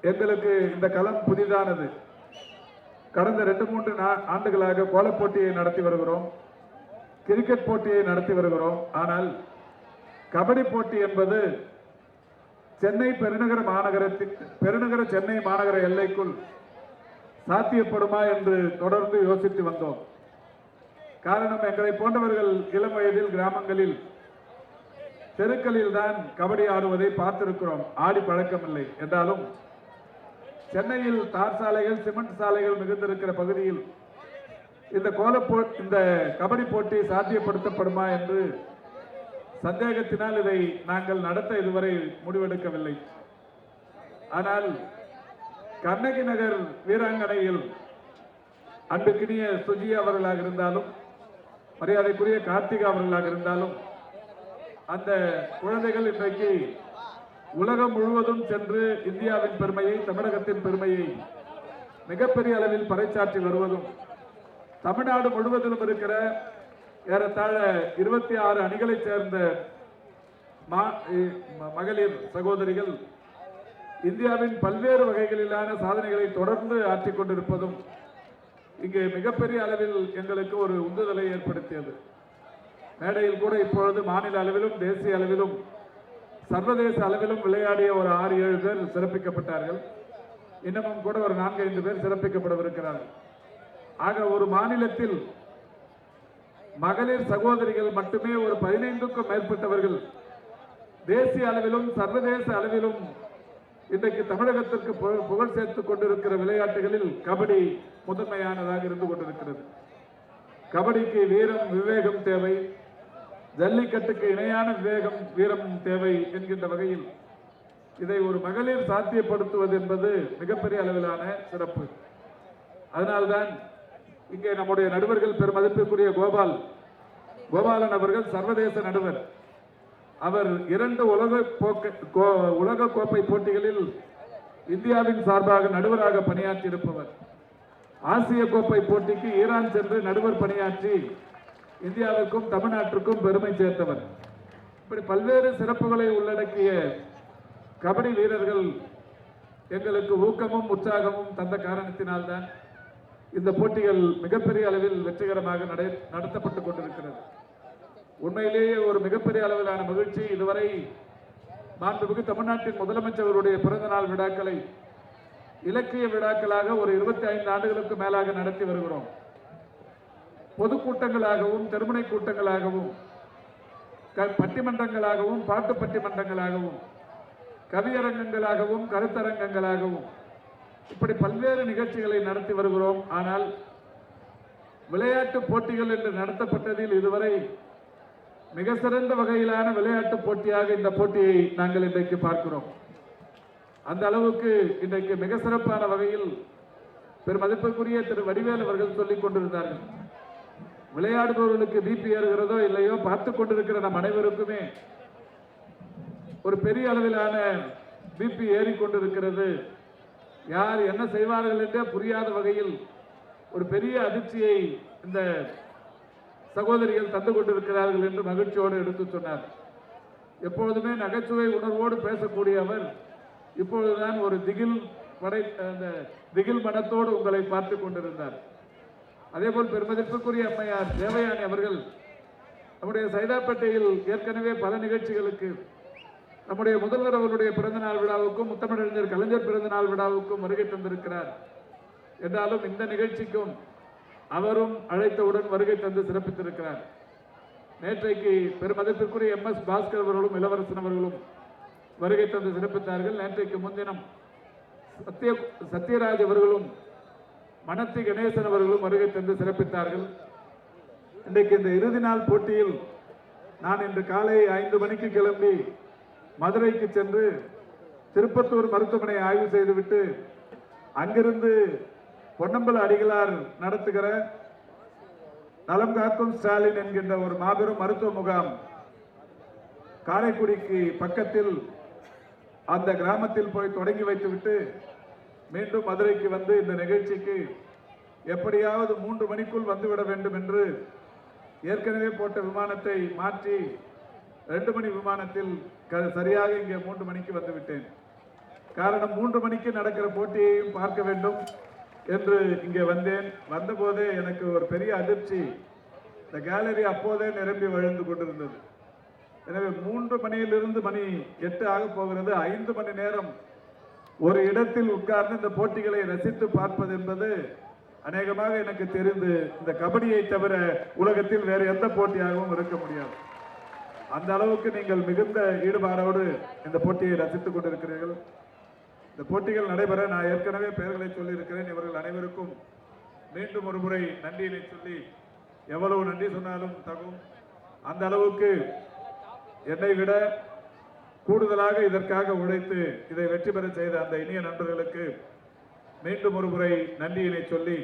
எங்களுக்கு இந்த களம் புதிதானது. கடந்த ரெண்டு மூன்று நா- ஆண்டுகளாக கோலப் போட்டியை நடத்தி வருகிறோம். கிரிக்கெட் போட்டியை நடத்தி வருகிறோம். ஆனால் கபடி போட்டி என்பது சென்னை பெருநகர மாநகரத்தின் பெருநகர சென்னை மாநகர எல்லைக்குள் சாத்தியப்படுமா என்று தொடர்ந்து யோசித்து வந்தோம். காரணம் எங்களை போன்றவர்கள் இளம் வயதில் கிராமங்களில் தெருக்களில் தான் கபடி ஆடுவதை பார்த்திருக்கிறோம். ஆடி பழக்கமில்லை. என்றாலும் சென்னையில் தார் சாலைகள் சிமெண்ட் சாலைகள் மிகுந்திருக்கிற பகுதியில் இந்த கோலப்போ இந்த கபடி போட்டி சாத்தியப்படுத்தப்படுமா என்று சந்தேகத்தினால் இதை நாங்கள் நடத்த இதுவரை முடிவெடுக்கவில்லை. ஆனால் கண்ணகி நகர் வீராங்கனையில் அன்புக்கினிய சுஜி அவர்களாக இருந்தாலும் மரியாதைக்குரிய கார்த்திகா அவர்களாக இருந்தாலும் அந்த குழந்தைகள் இன்றைக்கு உலகம் முழுவதும் சென்று இந்தியாவின் பெருமையை தமிழகத்தின் பெருமையை மிகப்பெரிய அளவில் பறைச்சாற்றி வருவதும் தமிழ்நாடு முழுவதிலும் இருக்கிற ஏறத்தாழ இருபத்தி ஆறு அணிகளைச் சேர்ந்த மா- இ- மகளிர் சகோதரிகள் இந்தியாவின் பல்வேறு வகைகளிலான சாதனைகளை தொடர்ந்து ஆற்றிக் கொண்டிருப்பதும் இங்கே மிகப்பெரிய அளவில் எங்களுக்கு ஒரு உந்துதலை ஏற்படுத்தியது. மேடையில் கூட இப்பொழுது மாநில அளவிலும் தேசிய அளவிலும் சர்வதேச அளவிலும் விளையாடிய ஒரு ஆறு ஏழு பேர் சிறப்பிக்கப்பட்டார்கள். இன்னமும் கூட ஒரு நான்கு ஐந்து பேர் சிறப்பிக்கப்படவிருக்கிறார்கள். ஆக ஒரு மாநிலத்தில் மகளிர் சகோதரிகள் மட்டுமே ஒரு பதினைந்துக்கும் மேற்பட்டவர்கள். தேசிய அளவிலும் சர்வதேச அளவிலும் இன்றைக்கு தமிழகத்திற்கு புகழ் புகழ் சேர்த்துக் கொண்டிருக்கிற விளையாட்டுகளில் கபடி முதன்மையானதாக இருந்து கொண்டிருக்கிறது. கபடிக்கு வீரம் விவேகம் தேவை. ஜல்லிக்கட்டுக்கு இணையான வேகம் வீரம் தேவை என்கின்ற வகையில் இதை ஒரு மகளிர் சாத்தியப்படுத்துவது என்பது மிகப்பெரிய அளவிலான சிறப்பு. அதனால்தான் இங்கே நம்முடைய நடுவர்கள் பெருமதிப்பிற்குரிய கோபால் கோபாலன் அவர்கள் சர்வதேச நடுவர். அவர் இரண்டு உலக கோ- உலக கோப்பை போட்டிகளில் இந்தியாவின் சார்பாக நடுவராக பணியாற்றி இருப்பவர் ஆசிய கோப்பை போட்டிக்கு ஈரான் சென்று நடுவர் பணியாற்றி இந்தியாவிற்கும் தமிழ்நாட்டிற்கும் பெருமை சேர்த்தவர். இப்படி பல்வேறு சிறப்புகளை உள்ளடக்கிய கபடி வீரர்கள் எங்களுக்கு ஊக்கமும் உற்சாகமும் தந்த காரணத்தினால்தான் இந்த போட்டிகள் மிகப்பெரிய அளவில் வெற்றிகரமாக நடை நடத்தப்பட்டுக் கொண்டிருக்கிறது. உண்மையிலேயே ஒரு மிகப்பெரிய அளவிலான மகிழ்ச்சி. இதுவரை மாண்புமிகு தமிழ்நாட்டின் முதலமைச்சருடைய பிறந்தநாள் விழாக்களை இலக்கிய விழாக்களாக ஒரு இருபத்தி ஐந்து ஆண்டுகளுக்கு மேலாக நடத்தி வருகிறோம். பொதுக்கூட்டங்களாகவும் திருமண கூட்டங்களாகவும் க- பட்டிமன்றங்களாகவும் பாட்டு பட்டிமன்றங்களாகவும் கவியரங்கங்களாகவும் கருத்தரங்கங்களாகவும் இப்படி பல்வேறு நிகழ்ச்சிகளை நடத்தி வருகிறோம். ஆனால் விளையாட்டு போட்டிகள் என்று நடத்தப்பட்டதில் இதுவரை மிக சிறந்த வகையிலான விளையாட்டு போட்டியாக இந்த போட்டியை நாங்கள் இன்றைக்கு பார்க்கிறோம். அந்த அளவுக்கு இன்றைக்கு மிக சிறப்பான வகையில் பெருமதிப்புக்குரிய திரு வடிவேல் அவர்கள் சொல்லிக் கொண்டிருந்தார்கள். விளையாடுபவர்களுக்கு பிபி ஏறுகிறதோ இல்லையோ பார்த்து கொண்டிருக்கிற நம் அனைவருக்குமே ஒரு பெரிய அளவிலான பிபி ஏறிக்கொண்டிருக்கிறது யார் என்ன செய்வார்கள் என்றே புரியாத வகையில் ஒரு பெரிய அதிர்ச்சியை இந்த சகோதரிகள் தந்து கொண்டிருக்கிறார்கள் என்று மகிழ்ச்சியோடு எடுத்து சொன்னார். எப்பொழுதுமே நகைச்சுவை உணர்வோடு பேசக்கூடிய அவர் இப்பொழுதுதான் ஒரு திகில் படை அந்த திகில் மனத்தோடு உங்களை பார்த்து கொண்டிருந்தார். அதேபோல் பெருமதிப்புக்குரிய அம்மையார் தேவயானி அவர்கள் நம்முடைய சைதாப்பேட்டையில் ஏற்கனவே பல நிகழ்ச்சிகளுக்கு நம்முடைய முதல்வர் அவருடைய பிறந்தநாள் விழாவுக்கும் முத்தமிழறிஞர் கலைஞர் பிறந்தநாள் விழாவுக்கும் வருகை தந்திருக்கிறார். என்றாலும் இந்த நிகழ்ச்சிக்கும் அவரும் அழைத்தவுடன் வருகை தந்து சிறப்பித்திருக்கிறார். நேற்றைக்கு பெருமதிப்பிற்குரிய எம் எஸ் பாஸ்கர் அவர்களும் இளவரசன் அவர்களும் வருகை தந்து சிறப்பித்தார்கள். நேற்றைக்கு முன்தினம் சத்ய சத்யராஜ் அவர்களும் மனத்தி கணேசன் அவர்களும் வருகை தந்து சிறப்பித்தார்கள். இன்றைக்கு இந்த இறுதி நாள் போட்டியில் நான் இன்று காலை ஐந்து மணிக்கு கிளம்பி மதுரைக்கு சென்று திருப்பத்தூர் மருத்துவமனை ஆய்வு செய்துவிட்டு அங்கிருந்து பொன்னம்பல அடிகளார் நடத்துகிற நலம் காக்கும் ஸ்டாலின் என்கின்ற ஒரு மாபெரும் மருத்துவ முகாம் காரைக்குடிக்கு பக்கத்தில் அந்த கிராமத்தில் போய் தொடங்கி வைத்துவிட்டு மீண்டும் மதுரைக்கு வந்து இந்த நிகழ்ச்சிக்கு எப்படியாவது மூன்று மணிக்குள் வந்துவிட வேண்டும் என்று ஏற்கனவே போட்ட விமானத்தை மாற்றி ரெண்டு மணி விமானத்தில் க- சரியாக இங்கே மூன்று மணிக்கு வந்துவிட்டேன். காரணம் மூன்று மணிக்கு நடக்கிற போட்டியையும் பார்க்க வேண்டும் என்று இங்கே வந்தேன். வந்தபோதே எனக்கு ஒரு பெரிய அதிர்ச்சி. இந்த கேலரி அப்போதே நிரம்பி வழிந்து கொண்டிருந்தது. எனவே மூன்று மணியிலிருந்து மணி எட்டு ஆக போகிறது. ஐந்து மணி நேரம் ஒரு இடத்தில் உட்கார்ந்து இந்த போட்டிகளை ரசித்து பார்ப்பது என்பது அநேகமாக எனக்கு தெரிந்து இந்த கபடியை தவிர உலகத்தில் வேறு எந்த போட்டியாகவும் இருக்க முடியாது. அந்த அளவுக்கு நீங்கள் மிகுந்த ஈடுபாடோடு இந்த போட்டியை ரசித்துக் கொண்டிருக்கிறீர்கள். இந்த போட்டிகள் நடைபெற நான் ஏற்கனவே பெயர்களை சொல்லியிருக்கிறேன். இவர்கள் அனைவருக்கும் மீண்டும் ஒரு முறை நன்றியினை சொல்லி எவ்வளவு நன்றி சொன்னாலும் தகும். அந்த அளவுக்கு என்னை விட கூடுதலாக இதற்காக உழைத்து இதை வெற்றி பெற செய்த அந்த இனிய நண்பர்களுக்கு மீண்டும் ஒரு முறை நன்றியினை சொல்லி